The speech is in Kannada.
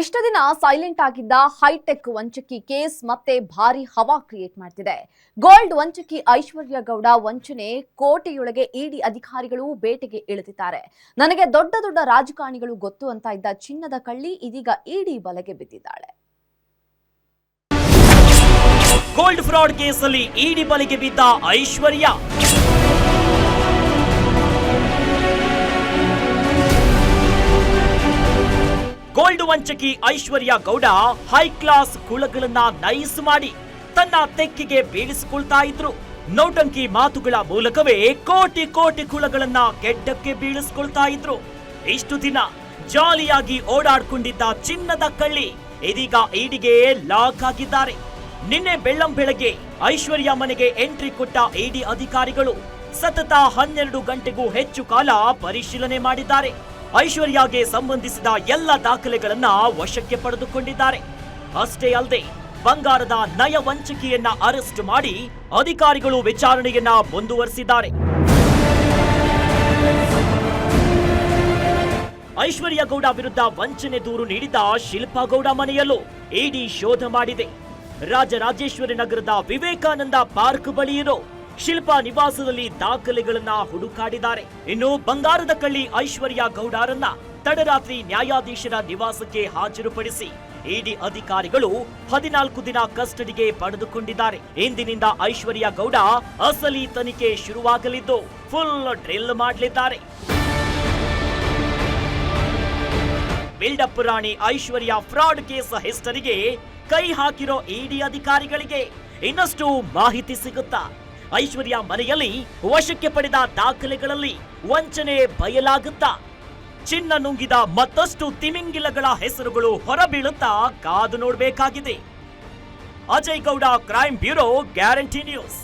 ಇಷ್ಟು ದಿನ ಸೈಲೆಂಟ್ ಆಗಿದ್ದ ಹೈಟೆಕ್ ವಂಚಕಿ ಕೇಸ್ ಮತ್ತೆ ಭಾರಿ ಹವಾ ಕ್ರಿಯೇಟ್ ಮಾಡ್ತಿದೆ. ಗೋಲ್ಡ್ ವಂಚಕಿ ಐಶ್ವರ್ಯ ಗೌಡ ವಂಚನೆ, ಕೋಟೆಯೊಳಗೆ ಇಡಿ ಅಧಿಕಾರಿಗಳು ಬೇಟೆಗೆ ಇಳಿದಿದ್ದಾರೆ. ನನಗೆ ದೊಡ್ಡ ದೊಡ್ಡ ರಾಜಕಾರಣಿಗಳು ಗೊತ್ತು ಅಂತ ಇದ್ದ ಚಿನ್ನದ ಕಳ್ಳಿ ಇದೀಗ ಇಡಿ ಬಲೆಗೆ ಬಿದ್ದಿದ್ದಾಳೆ. ಗೋಲ್ಡ್ ಫ್ರಾಡ್ ಕೇಸಲ್ಲಿ ಇಡಿ ಬಲೆಗೆ ಬಿದ್ದ ಐಶ್ವರ್ಯ. ಗೋಲ್ಡ್ ವಂಚಕಿ ಐಶ್ವರ್ಯ ಗೌಡ ಹೈ ಕ್ಲಾಸ್ ಕುಳಗಳನ್ನ ನೈಸ್ ಮಾಡಿ ತನ್ನ ತೆಕ್ಕಿಗೆ ಬೀಳಿಸಿಕೊಳ್ತಾ ಇದ್ರು. ನೌಟಂಕಿ ಮಾತುಗಳ ಮೂಲಕವೇ ಕೋಟಿ ಕೋಟಿ ಕುಳಗಳನ್ನ ಗೆಡ್ಡಕ್ಕೆ ಬೀಳಿಸ್ಕೊಳ್ತಾ ಇದ್ರು. ಇಷ್ಟು ದಿನ ಜಾಲಿಯಾಗಿ ಓಡಾಡ್ಕೊಂಡಿದ್ದ ಚಿನ್ನದ ಕಳ್ಳಿ ಇದೀಗ ಈಡಿಗೆ ಲಾಕ್ ಆಗಿದ್ದಾರೆ. ನಿನ್ನೆ ಬೆಳ್ಳಂ ಬೆಳಗ್ಗೆ ಐಶ್ವರ್ಯ ಮನೆಗೆ ಎಂಟ್ರಿ ಕೊಟ್ಟ ಇಡಿ ಅಧಿಕಾರಿಗಳು ಸತತ ಹನ್ನೆರಡು ಗಂಟೆಗೂ ಹೆಚ್ಚು ಕಾಲ ಪರಿಶೀಲನೆ ಮಾಡಿದ್ದಾರೆ. ಐಶ್ವರ್ಯಗೆ ಸಂಬಂಧಿಸಿದ ಎಲ್ಲ ದಾಖಲೆಗಳನ್ನ ವಶಕ್ಕೆ ಪಡೆದುಕೊಂಡಿದ್ದಾರೆ. ಅಷ್ಟೇ ಅಲ್ಲದೆ, ಬಂಗಾರದ ನಯ ವಂಚಕಿಯನ್ನ ಅರೆಸ್ಟ್ ಮಾಡಿ ಅಧಿಕಾರಿಗಳು ವಿಚಾರಣೆಯನ್ನ ಮುಂದುವರೆಸಿದ್ದಾರೆ. ಐಶ್ವರ್ಯ ಗೌಡ ವಿರುದ್ಧ ವಂಚನೆ ದೂರು ನೀಡಿದ ಶಿಲ್ಪಾ ಗೌಡ ಮನೆಯಲ್ಲೂ ಇಡಿ ಶೋಧ ಮಾಡಿದೆ. ರಾಜರಾಜೇಶ್ವರಿ ನಗರದ ವಿವೇಕಾನಂದ ಪಾರ್ಕ್ ಬಳಿ ಇರೋ ಶಿಲ್ಪಾ ನಿವಾಸದಲ್ಲಿ ದಾಖಲೆಗಳನ್ನ ಹುಡುಕಾಡಿದ್ದಾರೆ. ಇನ್ನು ಬಂಗಾರದ ಕಳ್ಳಿ ಐಶ್ವರ್ಯ ಗೌಡರನ್ನ ತಡರಾತ್ರಿ ನ್ಯಾಯಾಧೀಶರ ನಿವಾಸಕ್ಕೆ ಹಾಜರುಪಡಿಸಿ ಇಡಿ ಅಧಿಕಾರಿಗಳು ಹದಿನಾಲ್ಕು ದಿನ ಕಸ್ಟಡಿಗೆ ಪಡೆದುಕೊಂಡಿದ್ದಾರೆ. ಇಂದಿನಿಂದ ಐಶ್ವರ್ಯ ಗೌಡ ಅಸಲಿ ತನಿಖೆ ಶುರುವಾಗಲಿದ್ದು ಫುಲ್ ಡ್ರಿಲ್ ಮಾಡಲಿದ್ದಾರೆ. ಬಿಲ್ಡಪ್ ರಾಣಿ ಐಶ್ವರ್ಯ ಫ್ರಾಡ್ ಕೇಸ್ ಹೆಸರಿಗೆ ಕೈ ಹಾಕಿರೋ ಇಡಿ ಅಧಿಕಾರಿಗಳಿಗೆ ಇನ್ನಷ್ಟು ಮಾಹಿತಿ ಸಿಗುತ್ತಾ? ಐಶ್ವರ್ಯ ಮನೆಯಲ್ಲಿ ವಶಕ್ಕೆ ಪಡೆದ ದಾಖಲೆಗಳಲ್ಲಿ ವಂಚನೆ ಬಯಲಾಗುತ್ತಾ? ಚಿನ್ನ ನುಂಗಿದ ಮತ್ತಷ್ಟು ತಿಮಿಂಗಿಲಗಳ ಹೆಸರುಗಳು ಹೊರಬೀಳುತ್ತಾ ಕಾದು ನೋಡಬೇಕಾಗಿದೆ. Ajay Gowda crime bureau guarantee news